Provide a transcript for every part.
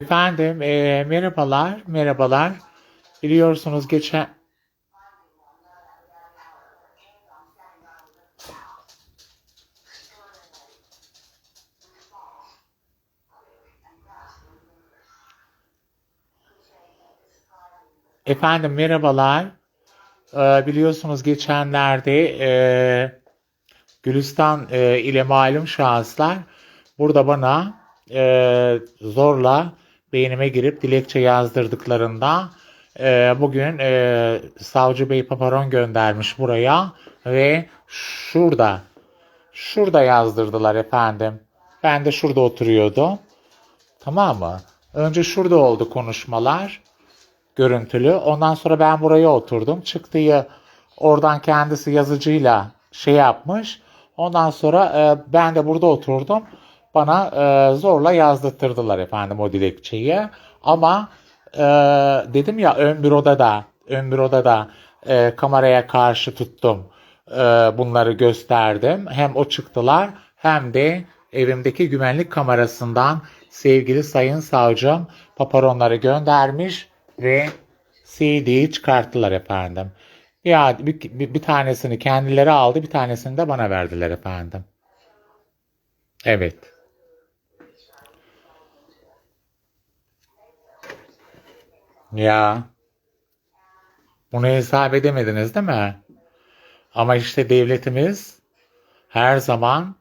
Efendim, eee, merhabalar, merhabalar. Biliyorsunuz geçen... Efendim, merhabalar. Eee, biliyorsunuz geçenlerde eee, Gülistan eee, ile malum şahıslar burada bana eee, zorla beynime girip dilekçe yazdırdıklarında eee, bugün eee, Savcı Bey paparon göndermiş buraya ve şurada şurada yazdırdılar efendim. Ben de şurada oturuyordum. Tamam mı? Önce şurada oldu konuşmalar görüntülü. Ondan sonra ben buraya oturdum. Çıktığı oradan kendisi yazıcıyla şey yapmış. Ondan sonra e, ben de burada oturdum. Bana e, zorla yazdırtırdılar efendim o dilekçeyi. Ama e, dedim ya ön büroda da ön büroda da e, kameraya karşı tuttum. E, bunları gösterdim. Hem o çıktılar hem de evimdeki güvenlik kamerasından sevgili sayın savcım paparonları göndermiş ve CD'yi çıkarttılar efendim. Ya bir, bir, bir tanesini kendileri aldı, bir tanesini de bana verdiler efendim. Evet. Ya bunu hesap edemediniz değil mi? Ama işte devletimiz her zaman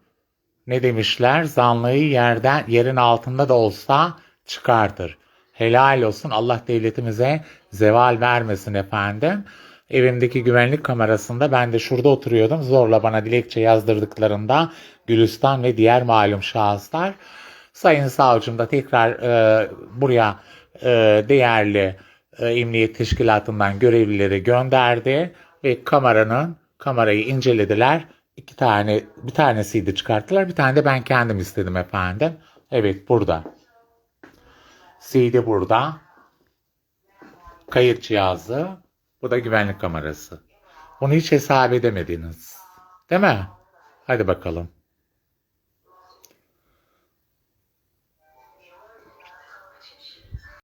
ne demişler? Zanlıyı yerden yerin altında da olsa çıkartır. Helal olsun Allah devletimize zeval vermesin efendim. Evimdeki güvenlik kamerasında ben de şurada oturuyordum. Zorla bana dilekçe yazdırdıklarında Gülistan ve diğer malum şahıslar. Sayın savcım da tekrar e, buraya e, değerli e, emniyet teşkilatından görevlileri gönderdi ve kameranın kamerayı incelediler. İki tane bir tanesiydi çıkarttılar. Bir tane de ben kendim istedim efendim. Evet burada. CD burada. Kayıt cihazı. Bu da güvenlik kamerası. Bunu hiç hesap edemediniz. Değil mi? Hadi bakalım.